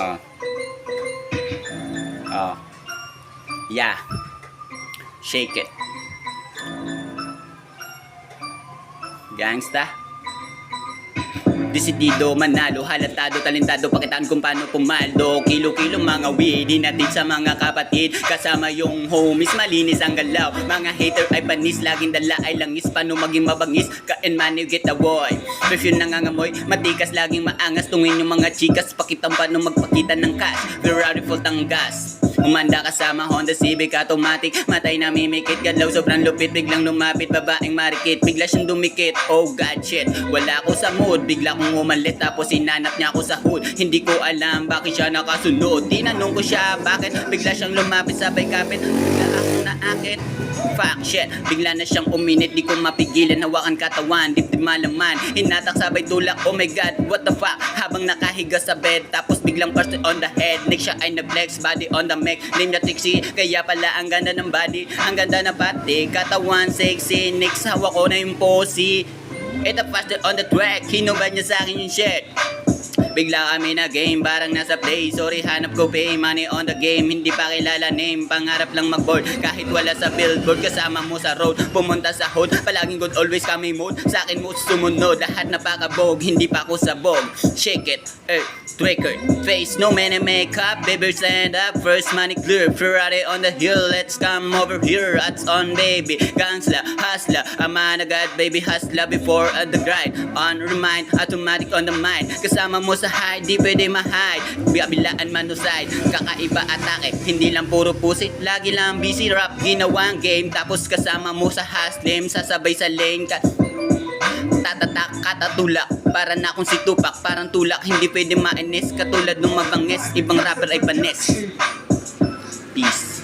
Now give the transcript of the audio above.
Oh. Oh. Yeah. Shake it. Gangsta. Desidido, manalo, halatado, talentado Pakitaan kung paano pumalo Kilo-kilo mga weedy natin sa mga kapatid. Kasama yung homies, malinis ang galaw. Mga hater ay panis, laging dala ay langis. Paano maging mabangis, kain man you get boy. Perfume nangangamoy, matikas, laging maangas. Tungin yung mga chikas, pakitang paano magpakita ng cash. Ferrari full tang gas Umanda kasama Honda Civic automatic. Matay na mimikit. Gadlaw sobrang lupit. Biglang lumapit Babaeng marikit. Bigla siyang dumikit. Oh god shit. Wala ako sa mood. Bigla kong umalit Tapos sinanap niya ako sa hood. Hindi ko alam Bakit siya nakasunod Tinanong ko siya Bakit? Bigla siyang lumapit Sabay kapit. Bigla ako naakit Fuck shit. Bigla na siyang uminit Di ko mapigilan. Hawakan katawan Dibdib malaman. Hinatak sabay tulak Oh my god What the fuck? Habang nakahiga sa bed Tapos biglang first on the head. Next siya ay nag-flex Body on the mech. Name na Tixie Kaya pala ang ganda ng body. Ang ganda ng pati Katawan sexy. Next hawak ko na yung posi Ito faster on the track. Hinubad niya sa akin yung shit Bigla kami na game, parang nasa play. Sorry, hanap ko pay, money on the game. Hindi pa kilala name, pangarap lang mag-board. Kahit wala sa billboard, kasama mo sa road. Pumunta sa hood, palaging good always kami mood. Sa akin mo sumunod, lahat napakabog Hindi pa ako sabog, shake it, eh, record Face, no man in makeup, baby stand up. First money clear, Ferrari on the hill. Let's come over here, hats on baby. Gangsla, hustler, ama na God, baby hustler Before at the grind, on remind Automatic on the mind, kasama mo sa high Di pwede ma-hide, bibilaan manuside Kakaiba atake, hindi lang puro pusit Lagi lang busy. Rap, ginawang game Tapos kasama mo sa hustle Sasabay sa lane ka Tatatak, katatulak. Para na akong si Tupac, parang tulak. Hindi pwede mainis, katulad ng mabangis. Ibang rapper ay panis Peace